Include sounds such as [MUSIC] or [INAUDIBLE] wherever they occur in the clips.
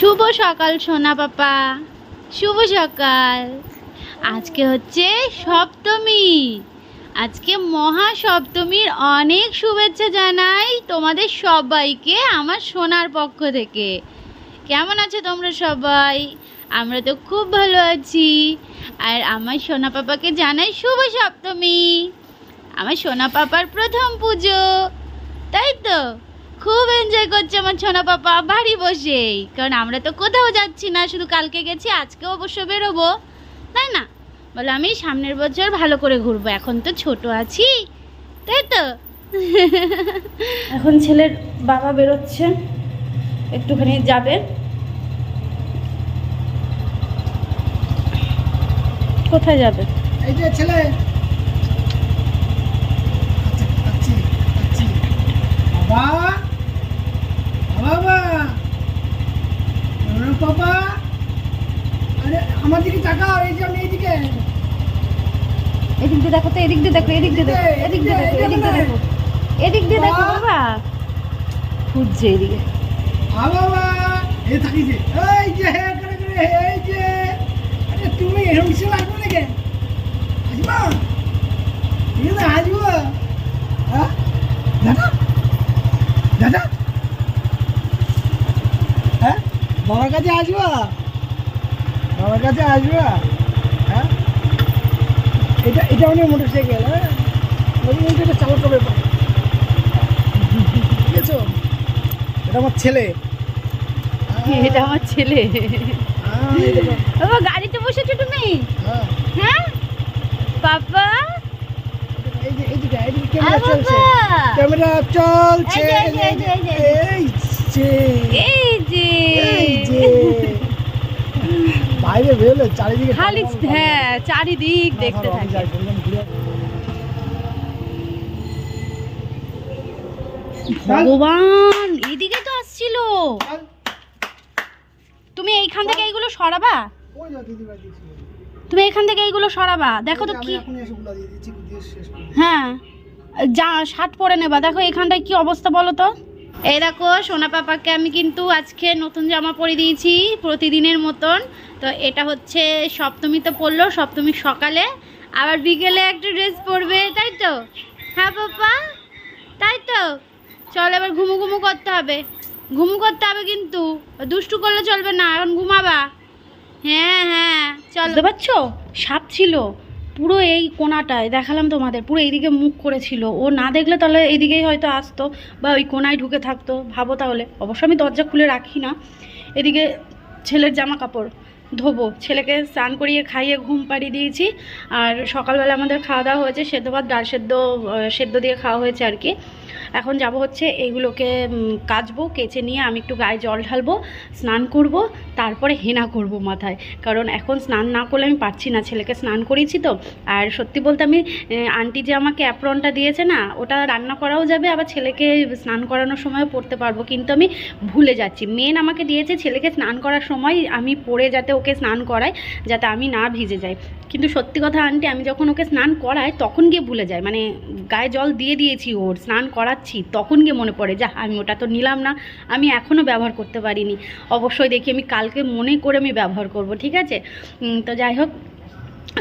শুভ সকাল, সোনা পাপা। শুভ সকাল। আজকে হচ্ছে সপ্তমী। আজকে মহা সপ্তমীর অনেক শুভেচ্ছা জানাই তোমাদের সবাইকে আমার সোনার পক্ষ থেকে। কেমন আছো তোমরা সবাই? আমরা তো খুব ভালো আছি। আর আমার সোনা পাপাকে জানাই শুভ সপ্তমী। আমার সোনা পাপার প্রথম পুজো, তাই তো? খুব এনজয় করছে আমার ছোনা পাপা বাড়ি বসেই। কারণ আমরা তো কোথাও যাচ্ছি না শুধু কালকে গেছি আজকে অবশ্য বেরোবো। তাই না? বলে আমি সামনের বছর ভালো করে ঘুরবো এখন তো ছোট আছি। তাই তো? এখন ছেলের বাবা বেরোচ্ছে একটুখানি যাবে। কোথায় যাবে? এই যে ছেলে আচ্ছা, আচ্ছা, আচ্ছা। বাবা বাবা আরে বাবা আরে আমার দিকে তাকাও এই যে আমি এইদিকে এদিক দিয়ে দেখো তো এদিক দিয়ে দেখো এদিক দিয়ে দেখো এদিক দিয়ে দেখো এদিক দিয়ে দেখো। এদিক দিয়ে দেখো বাবা। খুঁজছে এদিকে। তুমি এরকম লাগবে আসবা আসব হ্যাঁ? দাদা? দাদা? হ্যাঁ? বাবার কাছে আসবা বাবার কাছে আসবা এটা এটা অনেক মোটর সাইকেল হ্যাঁ সাইকেলটা চালাতে হবে ঠিক আছে এটা আমার ছেলে। এটা আমার ছেলে? হ্যাঁ, বাবা গাড়িতে বসেছো তুমি? হ্যাঁ, হ্যাঁ? পাপা এই যে এইদিকে এইদিকে ক্যামেরা চলছে। বাবা ক্যামেরা চলছে। এই যে, এই যে, এই যে, এই যে। এই যে এই যে এই যে বাইরে বেরোলে চারিদিকে খালি হ্যাঁ চারিদিক দেখতে থাকে। ভগবান এদিকে তো আসছিল। তুমি এইখান থেকে এইগুলো সরাবা। তুমি এইখান থেকে এইগুলো সরাবা। দেখো তো কি। হ্যাঁ যা শার্ট পরে নেবা। দেখো এখানটায় কি অবস্থা বলো তো? এই দেখো, সোনা পাপাকে আমি কিন্তু আজকে নতুন জামা পরে দিয়েছি প্রতিদিনের মতন। তো এটা হচ্ছে সপ্তমী তো পরলো সপ্তমী সকালে। আবার বিকেলে একটা ড্রেস পরবে, তাই তো? হ্যাঁ পাপা? তাই তো? চল এবার ঘুমু ঘুমু করতে হবে। ঘুমু করতে হবে কিন্তু। দুষ্টু করলে চলবে না এখন ঘুমাবা। হ্যাঁ হ্যাঁ চল। বুঝতে পারছ? সাপ ছিল। পুরো এই কোনাটায় দেখালাম তোমাদের, পুরো এইদিকে মুখ করেছিল। ও না দেখলে তাহলে এইদিকেই হয়তো আসতো, বা ওই কোনায় ঢুকে থাকতো। ভাবো তাহলে। অবশ্য আমি দরজা খুলে রাখি না। এদিকে ছেলের জামা কাপড় ধোবো। ছেলেকে স্নান করিয়ে খাইয়ে ঘুম পাড়িয়ে দিয়েছি। আর সকালবেলা আমাদের খাওয়া দাওয়া হয়েছে, সেদ্ধ ভাত, ডাল সেদ্ধ সেদ্ধ দিয়ে খাওয়া হয়েছে আর কি। এখন যাব হচ্ছে এইগুলোকে কাচবো, কেচে নিয়ে আমি একটু গায়ে জল ঢালবো, স্নান করব, তারপরে হেনা করব মাথায়। কারণ এখন স্নান না করলে আমি পারছি না, ছেলেকে স্নান করিয়েছি তো। আর সত্যি বলতে আমি আন্টি যে আমাকে অ্যাপ্রনটা দিয়েছে না, ওটা রান্না করাও যাবে, আবার ছেলেকে স্নান করানোর সময়ও পড়তে পারব। কিন্তু আমি ভুলে যাচ্ছি। মেন আমাকে দিয়েছে ছেলেকে স্নান করার সময় আমি পড়ে যাতে ওকে স্নান করাই, যাতে আমি না ভিজে যাই। কিন্তু সত্যি কথা আন্টি, আমি যখন ওকে স্নান করাই, তখন গিয়ে ভুলে যাই। মানে গায়ে জল দিয়ে দিয়েছি ওর, স্নান করাচ্ছি তখন গিয়ে মনে পড়ে যা আমি ওটা তো নিলাম না, আমি এখনও ব্যবহার করতে পারিনি। অবশ্যই দেখি আমি কালকে মনে করে আমি ব্যবহার করব, ঠিক আছে? তো যাই হোক,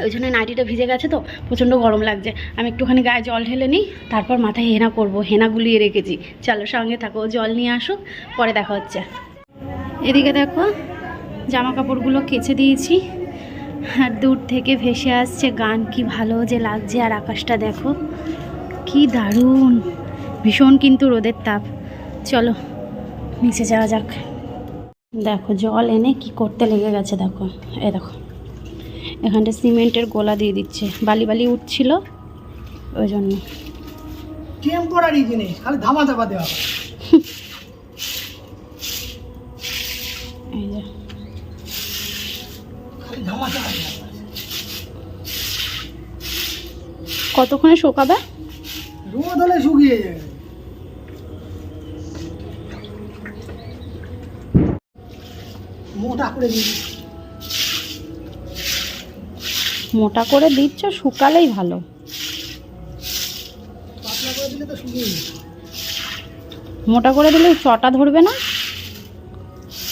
ওই জন্য নাইটিটা ভিজে গেছে তো, প্রচণ্ড গরম লাগছে। আমি একটুখানি গায়ে জল ঢেলে নিই, তারপর মাথায় হেনা করব, হেনা গুলিয়ে রেখেছি। চলো, সঙ্গে থাকো, জল নিয়ে আসুক, পরে দেখা হচ্ছে। এদিকে দেখো জামা কাপড়গুলো কেচে দিয়েছি। আর দূর থেকে ভেসে আসছে গান, কি ভালো যে লাগছে, আর আকাশটা দেখো, কি দারুণ! ভীষণ কিন্তু রোদের তাপ। চলো নিচে যাওয়া যাক। দেখো জল এনে কি করতে লেগে গেছে দেখো। এ দেখো এখানটা সিমেন্টের গোলা দিয়ে দিচ্ছে। বালি বালি উঠছিল ওই জন্য। টেম্পোরারি জিনিস খালি ধামা চাপা দেওয়া। এই যে। কতক্ষণে শোকাবে? রোদ হলে শুকিয়ে যাবে মোটা করে দিবি। মোটা করে দিচ্ছ শুকালেই ভালো। মোটা করে দিলে চটা ধরবে না?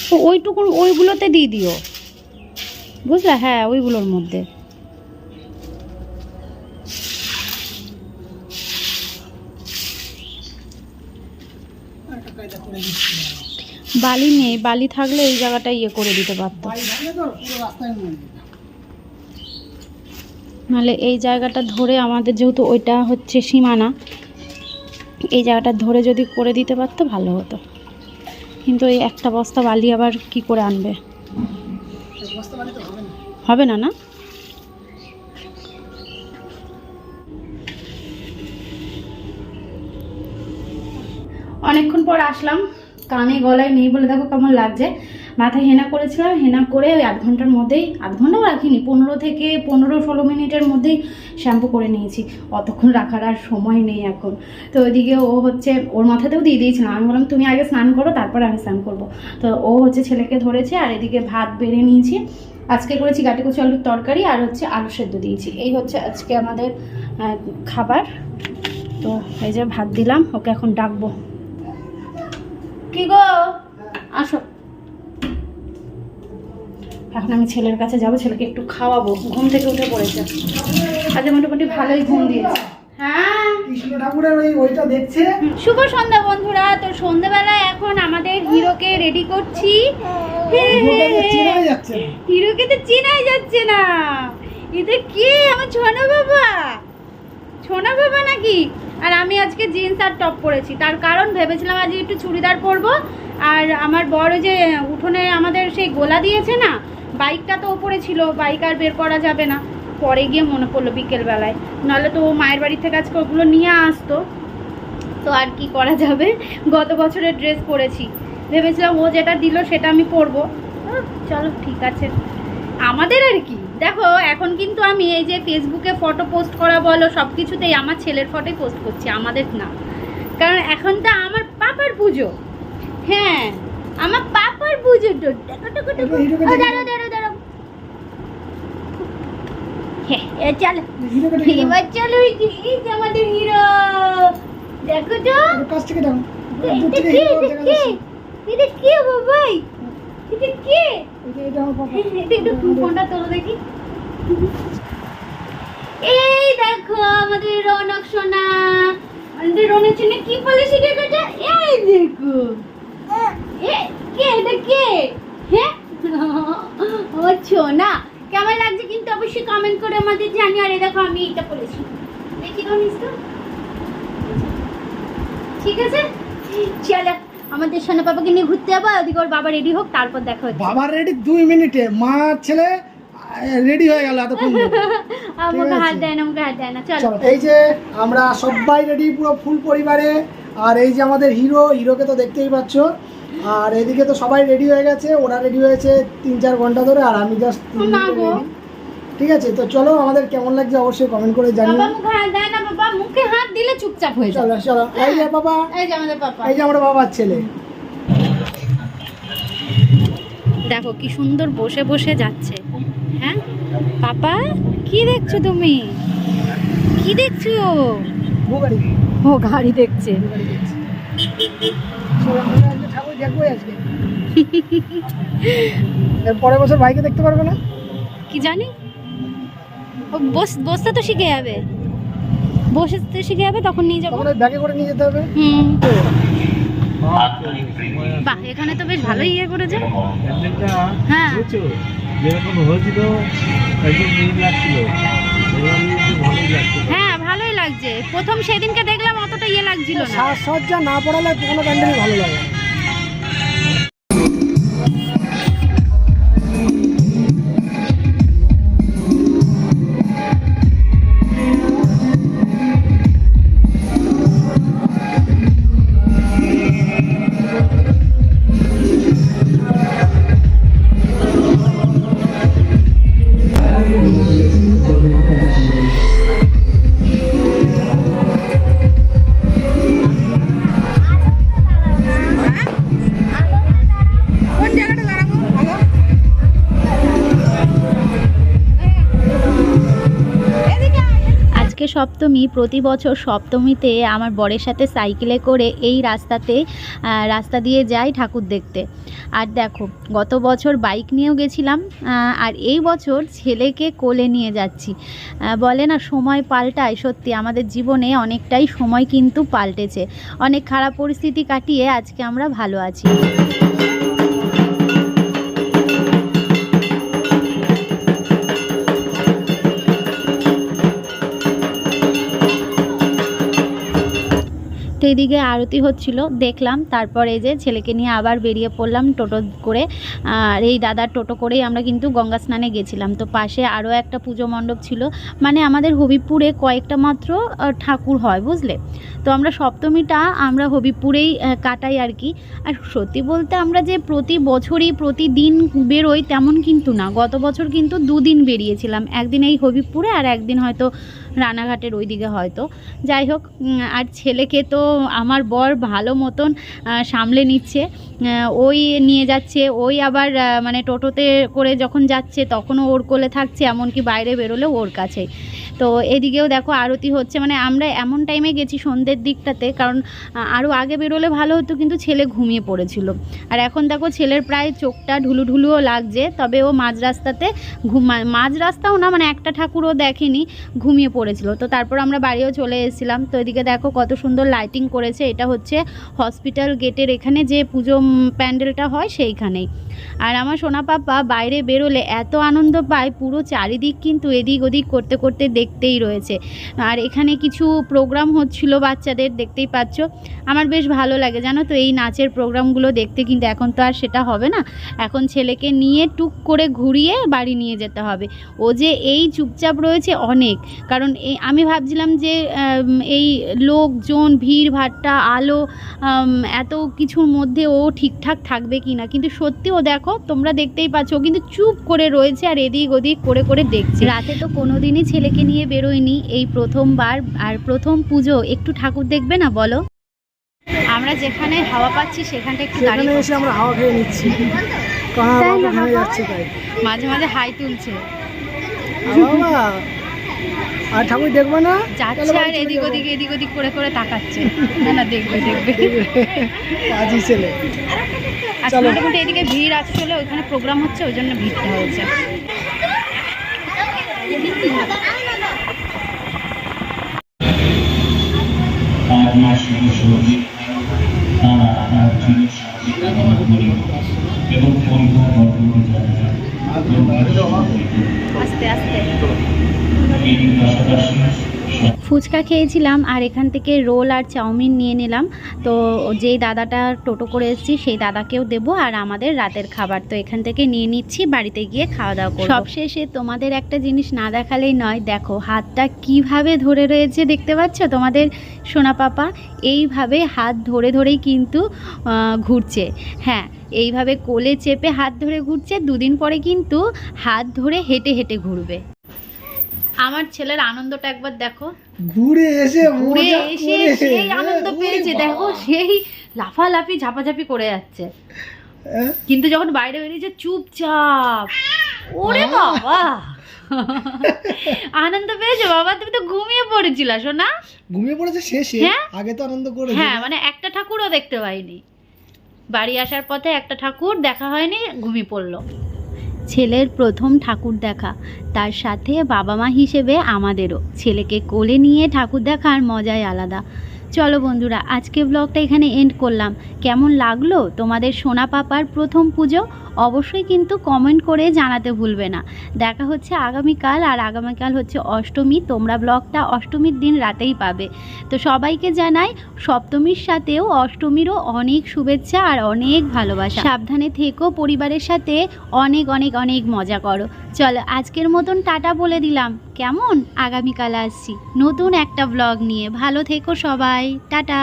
তো ওইটুকু ওইগুলোতে দিয়ে দিও। বুঝলে? হ্যাঁ ওইগুলোর মধ্যে। বালি নেই বালি থাকলে এই জায়গাটা ইয়ে করে দিতে পারতো। নাহলে এই জায়গাটা ধরে আমাদের যেহেতু ওইটা হচ্ছে সীমানা এই জায়গাটা ধরে যদি করে দিতে পারতো ভালো হতো। কিন্তু এই একটা বস্তা বালি আবার কি করে আনবে? হবে না না? অনেকক্ষণ পর আসলাম। কানে গলায় নেই বলে দেখো কেমন লাগছে। মাথায় হেনা করেছিলাম, হেনা করে ওই আধ ঘণ্টার মধ্যেই, আধ ঘন্টাও রাখিনি, পনেরো থেকে পনেরো ষোলো মিনিটের মধ্যেই শ্যাম্পু করে নিয়েছি। অতক্ষণ রাখার আর সময় নেই এখন। তো ওইদিকে ও হচ্ছে, ওর মাথাতেও দিয়ে দিয়েছিলাম। আমি বললাম, তুমি আগে স্নান করো, তারপরে আমি স্নান করব। তো ও হচ্ছে ছেলেকে ধরেছে, আর এদিকে ভাত বেড়ে নিয়েছি। আজকে করেছি গাটি কচি আলুর তরকারি, আর হচ্ছে আলু সেদ্ধ দিয়েছি। এই হচ্ছে আজকে আমাদের খাবার। তো এই যে ভাত দিলাম, ওকে এখন ডাকবো। কি গো? আসো। এখন আমি ছেলের কাছে যাব ছেলেকে একটু খাওয়াবো। ঘুম থেকে উঠে পড়েছে। আজকে মোটামুটি ভালোই ঘুম দিয়েছে। হ্যাঁ? শুভ সন্ধ্যা বন্ধুরা। তো এখন আমাদের হিরোকে রেডি করছি। হিরোকে তো চেনাই যাচ্ছে না। এটা কে? আমার ছোনা বাবা। ছোনা বাবা নাকি? আর আমি আজকে জিন্স আর টপ পরেছি। তার কারণ ভেবেছিলাম আজকে একটু চুড়িদার পরবো। আর আমার বড় যে উঠোনে আমাদের সেই গোলা দিয়েছে না, বাইকটা তো ওপরে ছিল, বাইক আর বের করা যাবে না। পরে গিয়ে মনে পড়ল বিকেলবেলায়। নাহলে তো ও মায়ের বাড়ি থেকে আজকে ওগুলো নিয়ে আসতো। তো আর কি করা যাবে? গত বছরের ড্রেস পরেছি। ভেবেছিলাম ও যেটা দিল সেটা আমি পরবো। চলো, ঠিক আছে। আমাদের আর কি। দেখো এখন কিন্তু আমি এই যে ফেসবুকে ফটো পোস্ট করা বলো সব কিছুতেই আমার ছেলের ফটোই পোস্ট করছি আমাদের না। কারণ এখন তো আমার পাপার পুজো। হ্যাঁ আমার পাপার পুজো। দাঁড়াও দাঁড়াও হ্যাঁ চলো। এবার চলো এই যে আমাদের হিরো। দেখো তো। ওর কাছ থেকে দাও। দূর এটা কে এটা কে? যাচ্ছে। এটা কে বাবাই? এটা কে? ফোনটা তোলো দেখি। এই দেখো আমাদের রৌনক সোনা। আমাদের রৌনক সোনা কি বলে শিখে গেছে এই দেখো। এ কে এটা কে? হ্যাঁ ও সোনা। কেমন লাগছে কিন্তু অবশ্যই কমেন্ট করে আমাদের জানি আর দেখো আমি এটা পড়েছি। দেখি তো তো ঠিক আছে? চলো। আমাদের সোনা বাবাকে নিয়ে ঘুরতে যাব ওদিকে ওর বাবা রেডি হোক তারপর দেখা হচ্ছে। বাবা রেডি দুই মিনিটে। মা ছেলে রেডি হয়ে গেল এতক্ষণ [LAUGHS] আমাকে হাত দেয় না আমাকে হাত দেয় না চলো। চলো এই যে আমরা সবাই রেডি পুরো ফুল পরিবারে। আর এই যে আমাদের হিরো হিরোকে তো দেখতেই পাচ্ছ। আর এদিকে তো সবাই রেডি হয়ে গেছে ওরা রেডি হয়েছে তিন চার ঘণ্টা ধরে আর আমি জাস্ট না গো। ঠিক আছে তো চলো আমাদের কেমন লাগছে অবশ্যই কমেন্ট করে জানিও। বাবা মুখে হাত দেয় না বাবা মুখে হাত দিলে চুপচাপ হয়ে যায়। চলো চলো। এই যে বাবা এই যে আমাদের পাপা এই যে আমার বাবার ছেলে। দেখো কি সুন্দর বসে বসে যাচ্ছে। হ্যাঁ? পাপা কি দেখছ তুমি? কি দেখছ? ও গাড়ি দেখছে। [LAUGHS] পরের বছর ভাইকে দেখতে পারবে না? কি জানি? বসতে তো শিখে যাবে। বসতে শিখে যাবে তখন নিয়ে যাব। ব্যাগে করে নিয়ে যেতে হবে? হুম। বাহ এখানে তো বেশ ভালোই ইয়ে করেছে। হ্যাঁ। বুঝছ যেরকম হয়েছিল হ্যাঁ ভালোই লাগছে। প্রথম সেদিনকে দেখলাম অতটা ইয়ে লাগছিল না। সাজসজ্জা না পড়ালে কোনো প্যান্ডেলই ভালো লাগে সপ্তমী প্রতি বছর সপ্তমীতে আমার বরের সাথে সাইকেলে করে এই রাস্তাতে রাস্তা দিয়ে যাই ঠাকুর দেখতে। আর দেখো, গত বছর বাইক নিয়েও গেছিলাম আর এই বছর ছেলেকে কোলে নিয়ে যাচ্ছি। বলে না, সময় পাল্টায়, সত্যি আমাদের জীবনে অনেকটাই সময় কিন্তু পাল্টেছে। অনেক খারাপ পরিস্থিতি কাটিয়ে আজকে আমরা ভালো আছি। তো এদিকে আরতি হচ্ছিল, দেখলাম। তারপর এই যে ছেলেকে নিয়ে আবার বেরিয়ে পড়লাম টোটো করে। আর এই দাদার টোটো করেই আমরা কিন্তু গঙ্গা স্নানে গেছিলাম। তো পাশে আরও একটা পুজো মণ্ডপ ছিল। মানে আমাদের হবিপুরে কয়েকটা মাত্র ঠাকুর হয়, বুঝলে? তো আমরা সপ্তমীটা আমরা হবিপুরেই কাটাই আর কি। আর সত্যি বলতে আমরা যে প্রতি বছরই, প্রতিদিন বেরোই তেমন কিন্তু না। গত বছর কিন্তু দুদিন বেরিয়েছিলাম। একদিন এই হবিপুরে আর একদিন হয়তো রানাঘাটের ওই দিকে হয়তো। যাই হোক আর ছেলেকে তো আমার বর ভালো মতন সামলে নিচ্ছে। ওই নিয়ে যাচ্ছে, ওই আবার মানে টোটোতে করে যখন যাচ্ছে তখনও ওর কোলে থাকছে, এমনকি বাইরে বেরোলেও ওর কাছে। তো এদিকেও দেখো আরতি হচ্ছে মানে আমরা এমন টাইমে গেছি সন্ধ্যের দিকটাতে, কারণ আরও আগে বেরোলে ভালো হতো, কিন্তু ছেলে ঘুমিয়ে পড়েছিল। আর এখন দেখো ছেলের প্রায় চোখটা ঢুলু ঢুলুও লাগছে, তবে ও মাঝ রাস্তাতে ঘুম, মাঝ রাস্তাও না মানে একটা ঠাকুরও দেখেনি, ঘুমিয়ে পড়েছিল। তো তারপর আমরা বাড়িও চলে এসেছিলাম। তো এদিকে দেখো কত সুন্দর লাইটিং করেছে, এটা হচ্ছে হসপিটাল গেটের এখানে যে পুজো প্যান্ডেলটা হয় সেইখানেই। আর আমার সোনা পাপা বাইরে বেরোলে এত আনন্দ পায়, পুরো চারিদিক কিন্তু এদিক ওদিক করতে করতে দেখতেই রয়েছে। আর এখানে কিছু প্রোগ্রাম হচ্ছিল বাচ্চাদের, দেখতেই পাচ্ছ। আমার বেশ ভালো লাগে, জানো তো? এই নাচের প্রোগ্রামগুলো দেখতে কিন্তু এখন তো আর সেটা হবে না। এখন ছেলেকে নিয়ে টুক করে ঘুরিয়ে বাড়ি নিয়ে যেতে হবে। ও যে এই চুপচাপ রয়েছে অনেক। কারণ আমি ভাবছিলাম যে এই লোকজন ভিড় ভাট্টা আলো এত কিছুর মধ্যে ও ঠিকঠাক থাকবে কি না কিন্তু সত্যি ও দেখো তোমরা দেখতেই পাচ্ছ ও কিন্তু চুপ করে রয়েছে আর এদিক ওদিক করে করে দেখছে। রাতে তো কোনোদিনই ছেলেকে নিয়ে বেরোয়নি এই প্রথমবার আর প্রথম পুজো। একটু ঠাকুর দেখবে না বলো? আমরা যেখানে হাওয়া পাচ্ছি সেখানটা একটু সেখানে দাঁড়িয়ে এসে আমরা হাওয়া খেয়ে নিচ্ছি। মাঝে মাঝে হাই তুলছে। আর ঠাকুর দেখবে না? যাচ্ছে আর এদিক। ওদিক এদিক ওদিক করে করে তাকাচ্ছে। না না দেখবে দেখবে। পাজি ছেলে। মোটামুটি এদিকে ভিড় আসলে ওইখানে প্রোগ্রাম হচ্ছে ওই জন্য ভিড়টা হয়েছে। এবং পরিবার বর্গ আস্তে আস্তে। ফুচকা খেয়েছিলাম আর এখান থেকে রোল আর চাউমিন নিয়ে নিলাম। তো যেই দাদাটা টোটো করে এসেছি সেই দাদাকেও দেবো আর আমাদের রাতের খাবার। তো এখান থেকে নিয়ে নিচ্ছি বাড়িতে গিয়ে খাওয়া দাওয়া করব। সবশেষে তোমাদের একটা জিনিস না দেখালেই নয় দেখো হাতটা কীভাবে ধরে রয়েছে দেখতে পাচ্ছ? তোমাদের সোনা পাপা এইভাবে হাত ধরে ধরেই কিন্তু ঘুরছে। হ্যাঁ এইভাবে কোলে চেপে হাত ধরে ঘুরছে দুদিন পরে কিন্তু হাত ধরে হেঁটে হেঁটে ঘুরবে। আমার ছেলের আনন্দটা একবার দেখো। ঘুরে এসে ঘুরে এসে সেই আনন্দ পেয়েছে। দেখো সেই লাফালাফি ঝাপাঝাপি করে যাচ্ছে? কিন্তু যখন বাইরে বেরিয়েছে চুপচাপ ওরে বাবা! আনন্দ পেয়েছ বাবা? তুমি তো ঘুমিয়ে পড়েছিল শোনা ঘুমিয়ে পড়েছে শেষে হ্যাঁ? আগে তো আনন্দ করে হ্যাঁ মানে একটা ঠাকুরও দেখতে পাইনি। বাড়ি আসার পথে একটা ঠাকুর দেখা হয়নি, ঘুমিয়ে পড়ল। ছেলের প্রথম ঠাকুর দেখা, তার সাথে বাবা মা হিসেবে আমাদেরও। ছেলেকে কোলে নিয়ে ঠাকুর দেখার মজাই আলাদা। চলো বন্ধুরা আজকে ব্লগটা এখানে এন্ড করলাম। কেমন লাগল তোমাদের সোনা পাপার প্রথম পুজো? অবশ্যই কিন্তু কমেন্ট করে জানাতে ভুলবে না। দেখা হচ্ছে আগামীকাল, আর আগামীকাল হচ্ছে অষ্টমী। তোমরা ব্লগটা অষ্টমীর দিন রাতেই পাবে। তো সবাইকে জানাই, সপ্তমীর সাথেও অষ্টমীরও অনেক শুভেচ্ছা আর অনেক ভালোবাসা। সাবধানে থেকো, পরিবারের সাথে অনেক অনেক অনেক মজা করো। চলো, আজকের মতন টাটা বলে দিলাম। কেমন? আগামীকাল আসছি। নতুন একটা ব্লগ নিয়ে। ভালো থেকো সবাই। টাটা।